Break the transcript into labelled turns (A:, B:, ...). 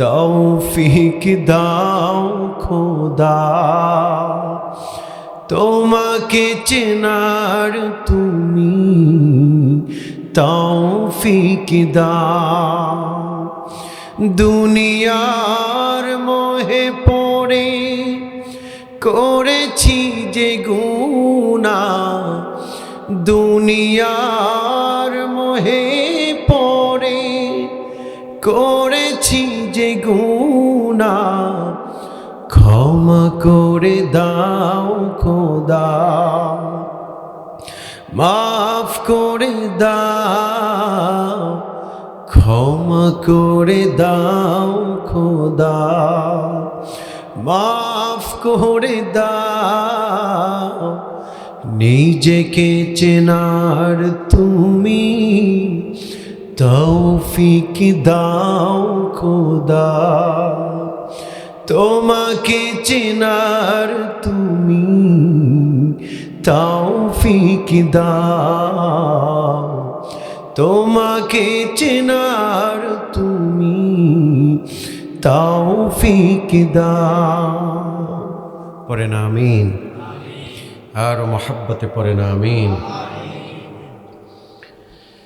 A: তৌফিক দাও খোদা। তোমাকে চেনার তুমি তৌফিক দাও। দুনিয়ার মোহে পড়ে করেছি যে গুণা দুনিয়ার করেছি যে গুণা, ক্ষমা করে দাও খোদা। মাফ করে দাও, ক্ষমা করে দাও খোদা। মাফ করে দাও, নিজেকে চেনার তুমি তৌফিক দাও খোদা। তোমাকে চেনার তুমি তৌফিক দাও। তোমাকে চেনার তুমি তৌফিক দাও। পরে না আমিন। আর মহাব্বতে পরে না আমিন।